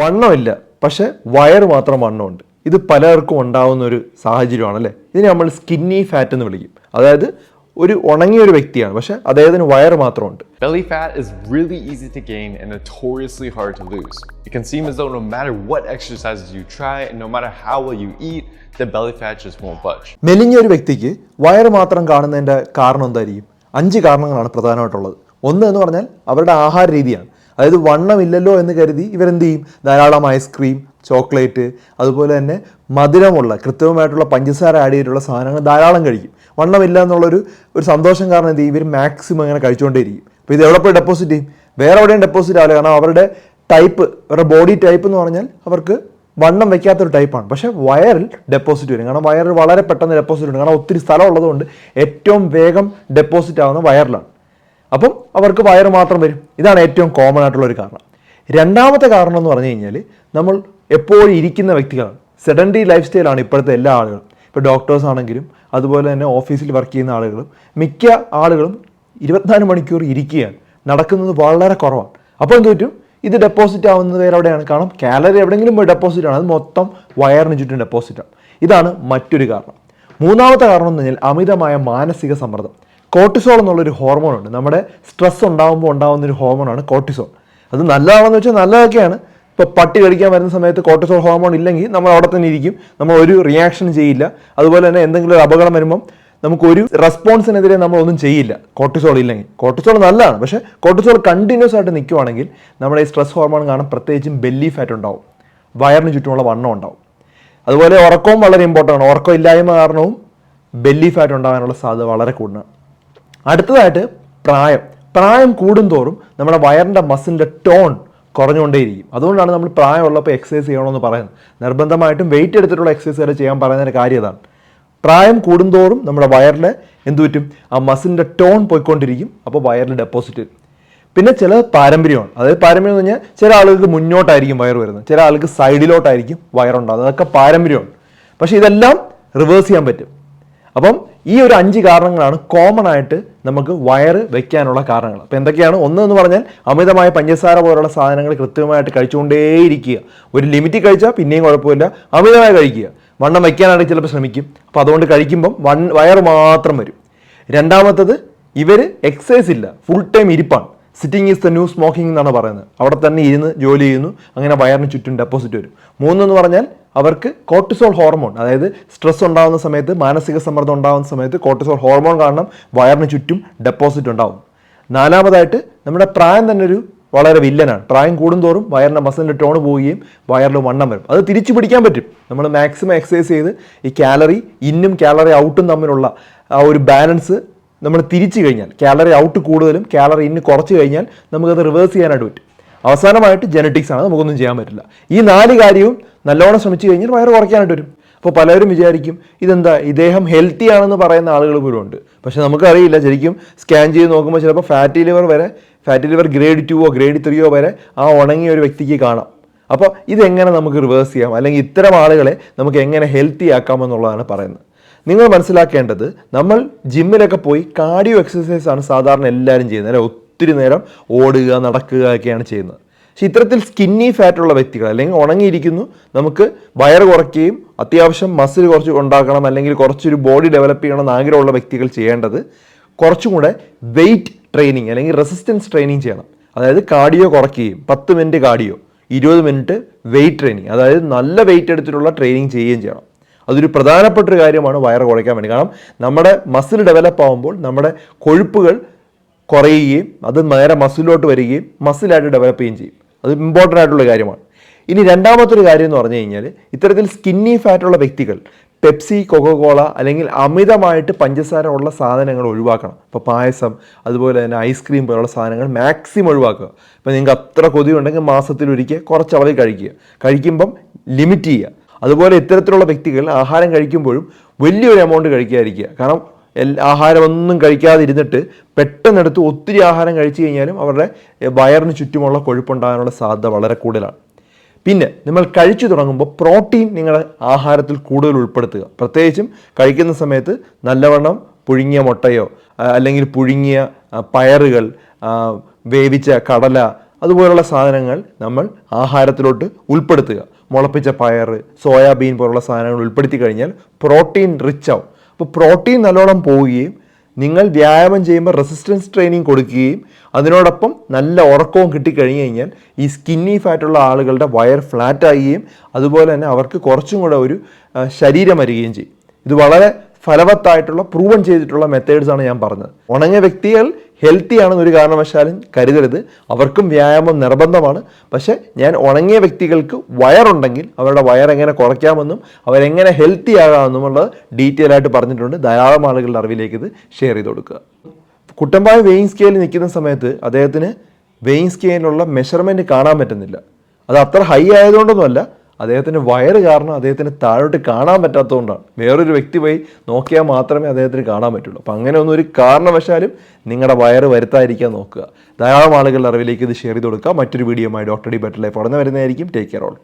വണ്ണമില്ല. പക്ഷെ വയർ മാത്രം വണ്ണമുണ്ട്. ഇത് പലർക്കും ഉണ്ടാകുന്ന ഒരു സാഹചര്യമാണ് അല്ലേ ഇതിനെ നമ്മൾ സ്കിന്നി ഫാറ്റ് എന്ന് വിളിക്കും. അതായത് ഒരു ഉണങ്ങിയ ഒരു വ്യക്തിയാണ്. പക്ഷെ അദ്ദേഹത്തിന് വയർ മാത്രമുണ്ട്. Belly fat is really easy to gain and notoriously hard to lose. It can seem as though no matter what exercises you try and no matter how well you eat, the belly fat just won't budge. മെലിഞ്ഞ ഒരു വ്യക്തിക്ക് wire മാത്രം കാണുന്നതിന്റെ കാരണം എന്തായിരിക്കും? അഞ്ച് കാരണങ്ങളാണ് പ്രധാനമായിട്ടുള്ളത്. ഒന്ന് എന്ന് പറഞ്ഞാൽ അവരുടെ ആഹാര രീതിയാണ്. അതായത് വണ്ണമില്ലല്ലോ എന്ന് കരുതി ഇവരെന്ത് ചെയ്യും? ധാരാളം ഐസ്ക്രീം ചോക്ലേറ്റ് അതുപോലെ തന്നെ മധുരമുള്ള കൃത്യമായിട്ടുള്ള പഞ്ചസാര ആഡ് ചെയ്തിട്ടുള്ള സാധനങ്ങൾ ധാരാളം കഴിക്കും. വണ്ണമില്ല എന്നുള്ളൊരു ഒരു സന്തോഷം കാരണം എന്ത് ചെയ്യും? ഇവർ മാക്സിമം ഇങ്ങനെ കഴിച്ചുകൊണ്ടേയിരിക്കും. അപ്പോൾ ഇത് എവിടെ പോയി ഡെപ്പോസിറ്റ് ചെയ്യും? വേറെ എവിടെയും ഡെപ്പോസിറ്റ് ആവില്ല. കാരണം അവരുടെ ടൈപ്പ് അവരുടെ ബോഡി ടൈപ്പ് എന്ന് പറഞ്ഞാൽ അവർക്ക് വണ്ണം വെക്കാത്തൊരു ടൈപ്പാണ് പക്ഷേ വയറിൽ ഡെപ്പോസിറ്റ് വരും. കാരണം വയറിൽ വളരെ പെട്ടെന്ന് ഡെപ്പോസിറ്റ് വരും. കാരണം ഒത്തിരി സ്ഥലം ഉള്ളതുകൊണ്ട് ഏറ്റവും വേഗം ഡെപ്പോസിറ്റ് ആവുന്ന വയറിലാണ്. അപ്പം അവർക്ക് വയറ് മാത്രം വരും. ഇതാണ് ഏറ്റവും കോമൺ ആയിട്ടുള്ള ഒരു കാരണം. രണ്ടാമത്തെ കാരണം എന്ന് പറഞ്ഞു കഴിഞ്ഞാൽ നമ്മൾ എപ്പോഴും ഇരിക്കുന്ന വ്യക്തികളാണ്. സെഡൻഡറി ലൈഫ് സ്റ്റൈലാണ് ഇപ്പോഴത്തെ എല്ലാ ആളുകളും. ഇപ്പോൾ ഡോക്ടേഴ്സ് ആണെങ്കിലും അതുപോലെ തന്നെ ഓഫീസിൽ വർക്ക് ചെയ്യുന്ന ആളുകളും മിക്ക ആളുകളും ഇരുപത്തിനാല് മണിക്കൂർ ഇരിക്കുകയാണ്. നടക്കുന്നത് വളരെ കുറവാണ്. അപ്പോൾ എന്ത് പറ്റും? ഇത് ഡെപ്പോസിറ്റ് ആവുന്നത് വേറെ എവിടെയാണ്? കാരണം കാലറി എവിടെയെങ്കിലും പോയി ഡെപ്പോസിറ്റ് ആണ്. അത് മൊത്തം വയറിന് ചുറ്റും ഡെപ്പോസിറ്റ് ആണ്. ഇതാണ് മറ്റൊരു കാരണം. മൂന്നാമത്തെ കാരണം എന്ന് പറഞ്ഞാൽ അമിതമായ മാനസിക സമ്മർദ്ദം. കോർട്ടിസോൾ എന്നുള്ളൊരു ഹോർമോൺ ഉണ്ട്. നമ്മുടെ സ്ട്രെസ് ഉണ്ടാകുമ്പോൾ ഉണ്ടാകുന്ന ഒരു ഹോർമോണാണ് കോർട്ടിസോൾ അത് നല്ലതാണെന്ന് വെച്ചാൽ നല്ലതൊക്കെയാണ്. ഇപ്പോൾ പട്ടി കടിക്കാൻ വരുന്ന സമയത്ത് കോർട്ടിസോൾ ഹോർമോൺ ഇല്ലെങ്കിൽ നമ്മൾ അവിടെ തന്നെ ഇരിക്കും. നമ്മൾ ഒരു റിയാക്ഷൻ ചെയ്യില്ല. അതുപോലെ തന്നെ എന്തെങ്കിലും ഒരു അപകടം വരുമ്പം നമുക്കൊരു റെസ്പോൺസിനെതിരെ നമ്മളൊന്നും ചെയ്യില്ല. കോർട്ടിസോൾ ഇല്ലെങ്കിൽ. കോർട്ടിസോൾ നല്ലതാണ്. പക്ഷേ കോർട്ടിസോൾ കണ്ടിന്യൂസ് ആയിട്ട് നിൽക്കുവാണെങ്കിൽ നമ്മുടെ ഈ സ്ട്രെസ് ഹോർമോൺ കാരണം പ്രത്യേകിച്ചും ബെല്ലി ഫാറ്റ് ഉണ്ടാവും. വയറിന് ചുറ്റുമുള്ള വണ്ണം ഉണ്ടാവും. അതുപോലെ ഉറക്കവും വളരെ ഇമ്പോർട്ടന്റ് ആണ്. ഉറക്കം ഇല്ലായ്മ കാരണവും ബെല്ലി ഫാറ്റ് ഉണ്ടാകാനുള്ള സാധ്യത വളരെ കൂടുതലാണ്. അടുത്തതായിട്ട് പ്രായം. പ്രായം കൂടുന്തോറും നമ്മുടെ വയറിന്റെ മസിലിന്റെ ടോൺ കുറഞ്ഞുകൊണ്ടേയിരിക്കും. അതുകൊണ്ടാണ് നമ്മൾ പ്രായമുള്ളപ്പോൾ എക്സസൈസ് ചെയ്യണമെന്ന് പറയുന്നത്. നിർബന്ധമായിട്ടും വെയിറ്റ് എടുത്തിട്ടുള്ള എക്സസൈസ് വരെ ചെയ്യാൻ പറയുന്നതിന്റെ കാര്യം അതാണ് പ്രായം കൂടുന്തോറും നമ്മുടെ വയറിൽ എന്തു പറ്റും ആ മസിലിന്റെ ടോൺ പോയിക്കൊണ്ടിരിക്കും അപ്പോൾ വയറിൽ ഡെപ്പോസിറ്റ് പിന്നെ ചില പാരമ്പര്യമാണ്. അതായത് പാരമ്പര്യം എന്ന് പറഞ്ഞാൽ ചില ആളുകൾക്ക് മുന്നോട്ടായിരിക്കും വയർ വരുന്നത്. ചില ആൾക്ക് സൈഡിലോട്ടായിരിക്കും വയറുണ്ടാകുന്നത് അതൊക്കെ പാരമ്പര്യമാണ്. പക്ഷേ ഇതെല്ലാം റിവേഴ്സ് ചെയ്യാൻ പറ്റും. അപ്പം ഈ ഒരു അഞ്ച് കാരണങ്ങളാണ് കോമൺ ആയിട്ട് നമുക്ക് വയറ് വെക്കാനുള്ള കാരണങ്ങൾ. അപ്പം എന്തൊക്കെയാണ്? ഒന്ന് എന്ന് പറഞ്ഞാൽ അമിതമായ പഞ്ചസാര പോലുള്ള സാധനങ്ങൾ കൃത്യമായിട്ട് കഴിച്ചുകൊണ്ടേയിരിക്കുക. ഒരു ലിമിറ്റിൽ കഴിച്ചാൽ പിന്നെയും കുഴപ്പമില്ല. അമിതമായി കഴിക്കുക. വണ്ണം വയ്ക്കാനായിട്ട് ചിലപ്പോൾ ശ്രമിക്കും. അപ്പോൾ അതുകൊണ്ട് കഴിക്കുമ്പം വൺ വയറ് മാത്രം വരും. രണ്ടാമത്തത് ഇവർ എക്സസൈസ് ഇല്ല. Full time ഇരിപ്പാണ്. Sitting is the new smoking എന്നാണ് പറയുന്നത്. അവിടെ തന്നെ ഇരുന്ന് ജോലി ചെയ്യുന്നു. അങ്ങനെ വയറിന് ചുറ്റും ഡെപ്പോസിറ്റ് വരും. മൂന്നെന്ന് പറഞ്ഞാൽ അവർക്ക് കോർട്ടിസോൾ ഹോർമോൺ അതായത് സ്ട്രെസ് ഉണ്ടാകുന്ന സമയത്ത് മാനസിക സമ്മർദ്ദം ഉണ്ടാകുന്ന സമയത്ത് കോർട്ടിസോൾ ഹോർമോൺ കാരണം വയറിന് ചുറ്റും ഡെപ്പോസിറ്റ് ഉണ്ടാവും. നാലാമതായിട്ട് നമ്മുടെ പ്രായം തന്നെ ഒരു വളരെ വില്ലനാണ്. പ്രായം കൂടുന്തോറും വയറിന്റെ മസിലിന്റെ ടോൺ പോവുകയും വയറിൽ വണ്ണം വരും. അത് തിരിച്ചു പിടിക്കാൻ പറ്റും. നമ്മൾ മാക്സിമം എക്സസൈസ് ചെയ്ത് ഈ കാലറി ഇന്നും കാലറി ഔട്ടും തമ്മിലുള്ള ആ ഒരു ബാലൻസ് നമ്മൾ തിരിച്ചു കഴിഞ്ഞാൽ കാലറി ഔട്ട് കൂടുതലും കാലറി ഇന്ന് കുറച്ച് കഴിഞ്ഞാൽ നമുക്കത് റിവേഴ്സ് ചെയ്യാനായിട്ട് പറ്റും. അവസാനമായിട്ട് ജനറ്റിക്സ് ആണ്. നമുക്കൊന്നും ചെയ്യാൻ പറ്റില്ല. ഈ നാല് കാര്യവും നല്ലോണം ശ്രമിച്ചു കഴിഞ്ഞാൽ വയറ് കുറയ്ക്കാനായിട്ട് വരും. അപ്പോൾ പലരും വിചാരിക്കും ഇതെന്താ ഇദ്ദേഹം ഹെൽത്തി ആണെന്ന് പറയുന്ന ആളുകൾ പോലും ഉണ്ട്. പക്ഷെ നമുക്കറിയില്ല ശരിക്കും സ്കാൻ ചെയ്ത് നോക്കുമ്പോൾ ചിലപ്പോൾ ഫാറ്റി ലിവർ വരെ ഫാറ്റി ലിവർ ഗ്രേഡ് ടുവോ ഗ്രേഡ് ത്രീയോ വരെ ആ ഉണങ്ങിയ ഒരു വ്യക്തിക്ക് കാണാം. അപ്പോൾ ഇതെങ്ങനെ നമുക്ക് റിവേഴ്സ് ചെയ്യാം? അല്ലെങ്കിൽ ഇത്തരം ആളുകളെ നമുക്ക് എങ്ങനെ ഹെൽത്തി ആക്കാമെന്നുള്ളതാണ് പറയുന്നത്. നിങ്ങൾ മനസ്സിലാക്കേണ്ടത് നമ്മൾ ജിമ്മിലൊക്കെ പോയി കാർഡിയോ എക്സസൈസ് ആണ് സാധാരണ എല്ലാവരും ചെയ്യുന്നത്. അല്ലെ ഒത്തിരി നേരം ഓടുക നടക്കുക ഒക്കെയാണ് ചെയ്യുന്നത്. പക്ഷെ ഇത്തരത്തിൽ സ്കിന്നി ഫാറ്റുള്ള വ്യക്തികൾ അല്ലെങ്കിൽ ഉണങ്ങിയിരിക്കുന്നു നമുക്ക് വയറ് കുറയ്ക്കുകയും അത്യാവശ്യം മസിൽ കുറച്ച് ഉണ്ടാക്കണം അല്ലെങ്കിൽ കുറച്ചൊരു ബോഡി ഡെവലപ്പ് ചെയ്യണം എന്ന് ആഗ്രഹമുള്ള വ്യക്തികൾ ചെയ്യേണ്ടത് കുറച്ചും കൂടെ വെയിറ്റ് ട്രെയിനിങ് അല്ലെങ്കിൽ റെസിസ്റ്റൻസ് ട്രെയിനിങ് ചെയ്യണം. അതായത് കാർഡിയോ കുറയ്ക്കുകയും പത്ത് മിനിറ്റ് കാർഡിയോ ഇരുപത് മിനിറ്റ് വെയിറ്റ് ട്രെയിനിങ് അതായത് നല്ല വെയിറ്റ് എടുത്തിട്ടുള്ള ട്രെയിനിങ് ചെയ്യുകയും ചെയ്യണം. അതൊരു പ്രധാനപ്പെട്ട ഒരു കാര്യമാണ് വയറ് കുറയ്ക്കാൻ വേണ്ടി. കാരണം നമ്മുടെ മസിൽ ഡെവലപ്പ് ആകുമ്പോൾ നമ്മുടെ കൊഴുപ്പുകൾ കുറയുകയും അത് നേരെ മസിലോട്ട് വരികയും മസിലായിട്ട് ഡെവലപ്പ് ചെയ്യുകയും ചെയ്യും. അത് ഇമ്പോർട്ടന്റ് ആയിട്ടുള്ള കാര്യമാണ്. ഇനി രണ്ടാമത്തെ ഒരു കാര്യം എന്ന് പറഞ്ഞു കഴിഞ്ഞാൽ ഇത്തരത്തിൽ സ്കിന്നി ഫാറ്റുള്ള വ്യക്തികൾ പെപ്സി കൊക്കോകോള അല്ലെങ്കിൽ അമിതമായിട്ട് പഞ്ചസാര ഉള്ള സാധനങ്ങൾ ഒഴിവാക്കണം. ഇപ്പോൾ പായസം അതുപോലെ തന്നെ ഐസ്ക്രീം പോലുള്ള സാധനങ്ങൾ മാക്സിമം ഒഴിവാക്കുക. ഇപ്പോൾ നിങ്ങൾക്ക് അത്ര കൊതി ഉണ്ടെങ്കിൽ മാസത്തിലൊരിക്കൽ കുറച്ച് അളവിൽ കഴിക്കുക. കഴിക്കുമ്പം ലിമിറ്റ് ചെയ്യുക. അതുപോലെ ഇത്തരത്തിലുള്ള വ്യക്തികൾ ആഹാരം കഴിക്കുമ്പോഴും വലിയൊരു എമൗണ്ട് കഴിക്കാതിരിക്കുക. കാരണം ആഹാരമൊന്നും കഴിക്കാതിരുന്നിട്ട് പെട്ടെന്നെടുത്ത് ഒത്തിരി ആഹാരം കഴിച്ചു കഴിഞ്ഞാലും അവരുടെ വയറിന് ചുറ്റുമുള്ള കൊഴുപ്പുണ്ടാകാനുള്ള സാധ്യത വളരെ കൂടുതലാണ്. പിന്നെ നമ്മൾ കഴിച്ചു തുടങ്ങുമ്പോൾ പ്രോട്ടീൻ നിങ്ങളുടെ ആഹാരത്തിൽ കൂടുതൽ ഉൾപ്പെടുത്തുക. പ്രത്യേകിച്ചും കഴിക്കുന്ന സമയത്ത് നല്ലവണ്ണം പുഴുങ്ങിയ മുട്ടയോ അല്ലെങ്കിൽ പുഴുങ്ങിയ പയറുകൾ വേവിച്ച കടല അതുപോലുള്ള സാധനങ്ങൾ നമ്മൾ ആഹാരത്തിലോട്ട് ഉൾപ്പെടുത്തുക. മുളപ്പിച്ച പയർ സോയാബീൻ പോലുള്ള സാധനങ്ങൾ ഉൾപ്പെടുത്തി കഴിഞ്ഞാൽ പ്രോട്ടീൻ റിച്ച് ആവും. അപ്പോൾ പ്രോട്ടീൻ നല്ലോണം പോവുകയും നിങ്ങൾ വ്യായാമം ചെയ്യുമ്പോൾ റെസിസ്റ്റൻസ് ട്രെയിനിങ് കൊടുക്കുകയും അതിനോടൊപ്പം നല്ല ഉറക്കവും കിട്ടിക്കഴിഞ്ഞ് കഴിഞ്ഞാൽ ഈ സ്കിന്നി ഫാറ്റുള്ള ആളുകളുടെ വയർ ഫ്ലാറ്റ് ആകുകയും അതുപോലെ തന്നെ അവർക്ക് കുറച്ചും കൂടെ ഒരു ശരീരം വരികയും ചെയ്യും. ഇത് വളരെ ഫലവത്തായിട്ടുള്ള പ്രൂവൻ ചെയ്തിട്ടുള്ള മെത്തേഡ്സ് ആണ് ഞാൻ പറഞ്ഞത്. ഉണങ്ങിയ വ്യക്തികൾ ഹെൽത്തി ആണെന്ന് ഒരു കാരണവശാലും കരുതരുത്. അവർക്കും വ്യായാമം നിർബന്ധമാണ്. പക്ഷേ ഞാൻ ഉണങ്ങിയ വ്യക്തികൾക്ക് വയറുണ്ടെങ്കിൽ അവരുടെ വയർ എങ്ങനെ കുറയ്ക്കാമെന്നും അവരെങ്ങനെ ഹെൽത്തി ആകാമെന്നുമുള്ളത് ഡീറ്റെയിൽ ആയിട്ട് പറഞ്ഞിട്ടുണ്ട്. ധാരാളം ആളുകളുടെ അറിവിലേക്ക് ഇത് ഷെയർ ചെയ്ത് കൊടുക്കുക. കുട്ടമ്പായ വെയിൻ സ്കെയിൽ നിൽക്കുന്ന സമയത്ത് അദ്ദേഹത്തിന് വെയിൻ സ്കെയിലുള്ള മെഷർമെന്റ് കാണാൻ പറ്റുന്നില്ല. അത് അത്ര ഹൈ ആയതുകൊണ്ടൊന്നുമല്ല അദ്ദേഹത്തിന് വയറ് കാരണം അദ്ദേഹത്തിന് താഴോട്ട് കാണാൻ പറ്റാത്തതുകൊണ്ടാണ്. വേറൊരു വ്യക്തി പോയി നോക്കിയാൽ മാത്രമേ അദ്ദേഹത്തിന് കാണാൻ പറ്റുള്ളൂ. അപ്പം അങ്ങനെ ഒന്നും ഒരു കാരണവശാലും നിങ്ങളുടെ വയറ് വരുത്താതിരിക്കാൻ നോക്കുക. ധാരാളം ആളുകളുടെ അറിവിലേക്ക് ഇത് ഷെയർ ചെയ്ത് കൊടുക്കുക മറ്റൊരു വീഡിയോയുമായി ഡോക്ടർ ഡി ബെറ്റർ ലൈഫ് ഉടനെ വരുന്നതായിരിക്കും. Take care all